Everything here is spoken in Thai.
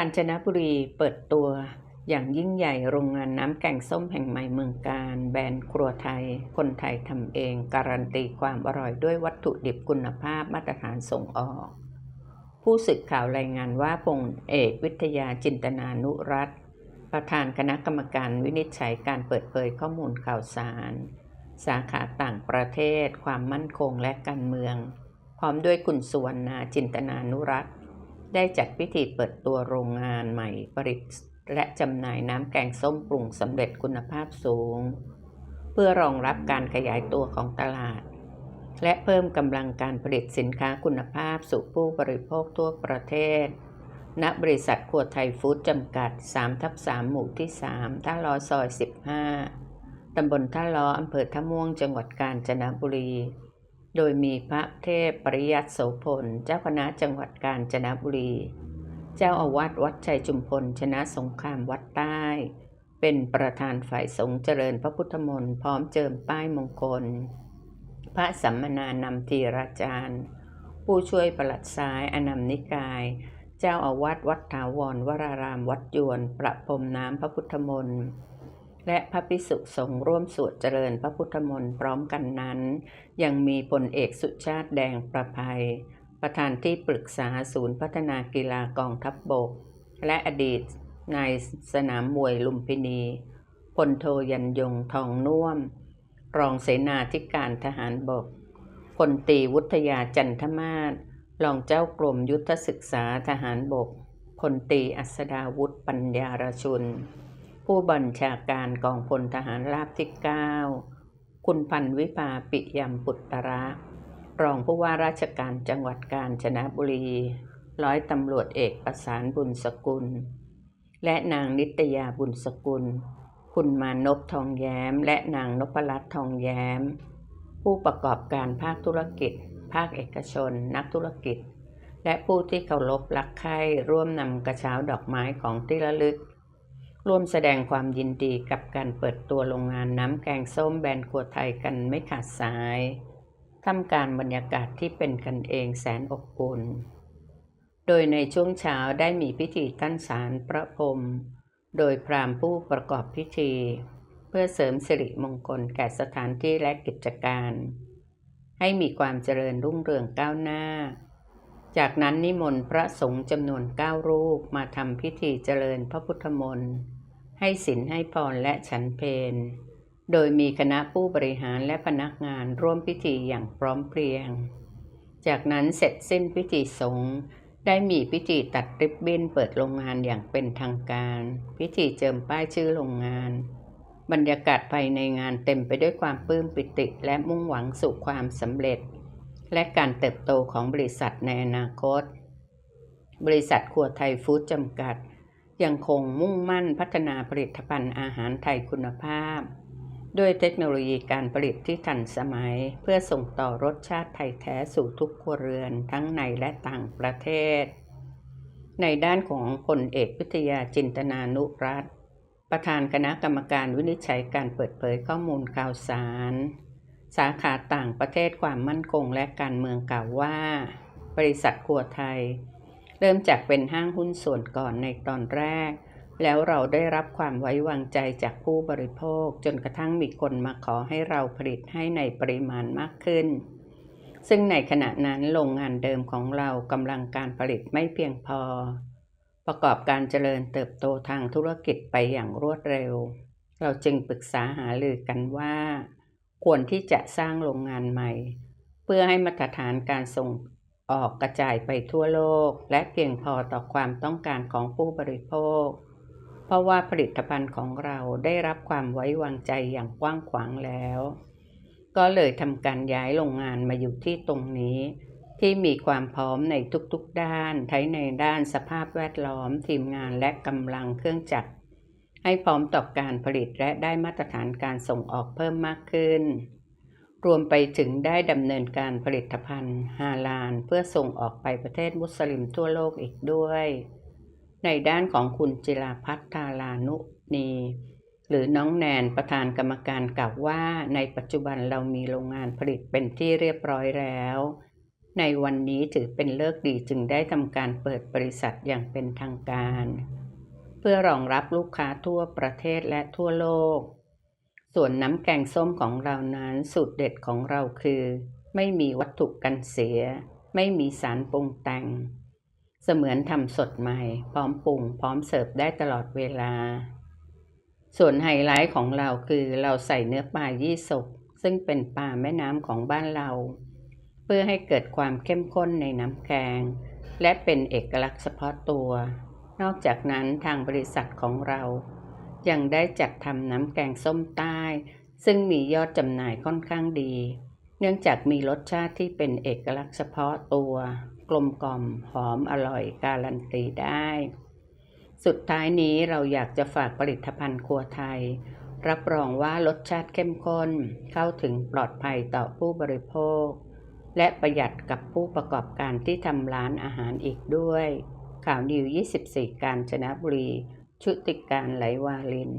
าญจนบุรีเปิดตัวอย่างยิ่งใหญ่โรงงานน้ำแกงส้มแห่งใหม่เมืองการ แบรนด์ครัวไทย คนไทยทำเอง การันตีความอร่อยด้วยวัตถุดิบคุณภาพมาตรฐานส่งออก ผู้สื่อข่าวรายงานว่าพงเอกวิทยาจินตนานุรัตประธานคณะกรรมการวินิจฉัยการเปิดเผยข้อมูลข่าวสาร สาขาต่างประเทศ ความมั่นคงและการเมือง พร้อมด้วยคุณสุวรรณาจินตนานุรัตน์ ได้จัดพิธีเปิดตัวโรงงานใหม่ผลิตและจำหน่ายน้ำแกงส้มปรุงสำเร็จคุณภาพสูง เพื่อรองรับการขยายตัวของตลาด และเพิ่มกำลังการผลิตสินค้าคุณภาพสู่ผู้บริโภคทั่วประเทศ ณ บริษัทครัวไทยฟู้ดจำกัด3ทับ3หมู่ที่ 3 ท่าล้อซอย 15 ตำบลท่าล้ออำเภอท่าม่วงจังหวัดกาญจนบุรี โดยมีพระเทพปริยัติโสพล เจ้าคณะจังหวัดกาญจนบุรี เจ้าอาวาสวัดชัยจุมพล ชนะสงครามวัดใต้ เป็นประธานฝ่ายสงฆ์เจริญพระพุทธมนต์พร้อมเจิมป้ายมงคล พระสัมมนานำทีราจารย์ ผู้ช่วยประหลัดซ้ายอนามนิกาย เจ้าอาวาสวัดถาวรวรารามวัดยวน ประพรมน้ำพระพุทธมนต์ และพระภิกษุสงฆ์ร่วมสวดเจริญพระพุทธมนต์พร้อมกันนั้น ยังมีพลเอกสุชาติแดงประภัย ประธานที่ปรึกษาศูนย์พัฒนากีฬากองทัพบบก และอดีตนายสนามมวยลุมพินีพลโทยันยงทองน่วม รองเสนาธิการทหารบกพลตีวุฒยาจันทมาศรองเจ้ากรมยุทธศึกษาทหารบกพลตีอัศดาวุฒิปัญญารชุน ผู้บัญชาการกองพลทหารราบที่ 9 คุณพันวิภาปิยมปุตตระ รองผู้ว่าราชการจังหวัดกาญจนบุรี ร้อยตำรวจเอกประสานบุญสกุล และนางนิตยาบุญสกุล คุณมานพทองแย้ม และนางนพรัตน์ทองแย้ม ผู้ประกอบการภาคธุรกิจ ภาคเอกชน นักธุรกิจ และผู้ที่เคารพรักใคร่ร่วมนำกระเช้าดอกไม้ของที่ระลึก ร่วมแสดงความยินดีกับการเปิดตัวโรงงานน้ำแกงส้มแบรนด์ครัวไทยกันไม่ขาดสายท่ามกลารบรรยากาศที่เป็นกันเองแสนอบอุ่น โดยในช่วงเช้าได้มีพิธีตั้นสารพระพรม โดยพราหมณ์ผู้ประกอบพิธี เพื่อเสริมสิริมงคลแก่สถานที่และกิจการ ให้มีความเจริญรุ่งเรืองก้าวหน้า จากนั้นนิมนต์พระสงฆ์จำนวนเก้ารูปมาทำพิธีเจริญพระพุทธมนต์ให้ศีลให้พรและฉันเพลโดยมีคณะผู้บริหารและพนักงานร่วมพิธีอย่างพร้อมเพรียง จากนั้นเสร็จสิ้นพิธีสงฆ์ได้มีพิธีตัดริบบิ้นเปิดโรงงานอย่างเป็นทางการ พิธีเจิมป้ายชื่อโรงงาน บรรยากาศภายในงานเต็มไปด้วยความปลื้มปิติและมุ่งหวังสู่ความสำเร็จ และการเติบโตของบริษัทในอนาคต บริษัทครัวไทยฟู้ดจำกัด ยังคงมุ่งมั่นพัฒนาผลิตภัณฑ์อาหารไทยคุณภาพ ด้วยเทคโนโลยีการผลิตที่ทันสมัย เพื่อส่งต่อรสชาติไทยแท้สู่ทุกครัวเรือนทั้งในและต่างประเทศ ในด้านของพลเอกวิทยาจินตนานุรัตน์ประธานคณะกรรมการวินิจฉัยการเปิดเผยข้อมูลข่าวสาร สาขาต่างประเทศความมั่นคงและการเมืองกล่าวว่า บริษัทครัวไทย เริ่มจากเป็นห้างหุ้นส่วนก่อนในตอนแรก แล้วเราได้รับความไว้วางใจจากผู้บริโภค จนกระทั่งมีคนมาขอให้เราผลิตให้ในปริมาณมากขึ้น ซึ่งในขณะนั้นโรงงานเดิมของเรากำลังการผลิตไม่เพียงพอ ประกอบการเจริญเติบโตทางธุรกิจไปอย่างรวดเร็ว เราจึงปรึกษาหารือกันว่า ควรที่จะสร้างโรงงานใหม่ เพื่อให้มาตรฐานการส่งออกกระจายไปทั่วโลก และเพียงพอต่อความต้องการของผู้บริโภค เพราะว่าผลิตภัณฑ์ของเราได้รับความไว้วางใจอย่างกว้างขวางแล้ว ก็เลยทำการย้ายโรงงานมาอยู่ที่ตรงนี้ ที่มีความพร้อมในทุกๆด้านทั้งในด้านสภาพแวดล้อม ทีมงานและกำลังเครื่องจักร ให้พร้อมต่อการผลิตและได้มาตรฐานการส่งออกเพิ่มมากขึ้น รวมไปถึงได้ดำเนินการผลิตภัณฑ์ฮาลาลเพื่อส่งออกไปประเทศมุสลิมทั่วโลกอีกด้วย ในด้านของคุณจิราพัฒน์ทาลานุนีหรือน้องแนนประธานกรรมการกล่าวว่า ในปัจจุบันเรามีโรงงานผลิตเป็นที่เรียบร้อยแล้ว ในวันนี้ถือเป็นเลิกดีจึงได้ทำการเปิดบริษัทอย่างเป็นทางการ เพื่อรองรับลูกค้าทั่วประเทศและทั่วโลก ส่วนน้ำแกงส้มของเรานั้นสูตรเด็ดของเราคือ ไม่มีวัตถุกันเสีย ไม่มีสารปรุงแต่ง เสมือนทำสดใหม่ พร้อมปรุง พร้อมเสิร์ฟได้ตลอดเวลา ส่วนไฮไลท์ของเราคือเราใส่เนื้อปลายี่สกซึ่งเป็นปลาแม่น้ำของบ้านเรา เพื่อให้เกิดความเข้มข้นในน้ำแกง และเป็นเอกลักษณ์เฉพาะตัว นอกจากนั้นทางบริษัทของเรายังได้จัดทำน้ำแกงส้มใต้ ซึ่งมียอดจำหน่ายค่อนข้างดี เนื่องจากมีรสชาติที่เป็นเอกลักษณ์เฉพาะตัว กลมกล่อมหอมอร่อยการันตีได้ สุดท้ายนี้เราอยากจะฝากผลิตภัณฑ์ครัวไทย รับรองว่ารสชาติเข้มข้น เข้าถึงปลอดภัยต่อผู้บริโภค และประหยัดกับผู้ประกอบการที่ทำร้านอาหารอีกด้วย ข่าวดิว 24 การชนะบุรี ชุติการไหลวาลิน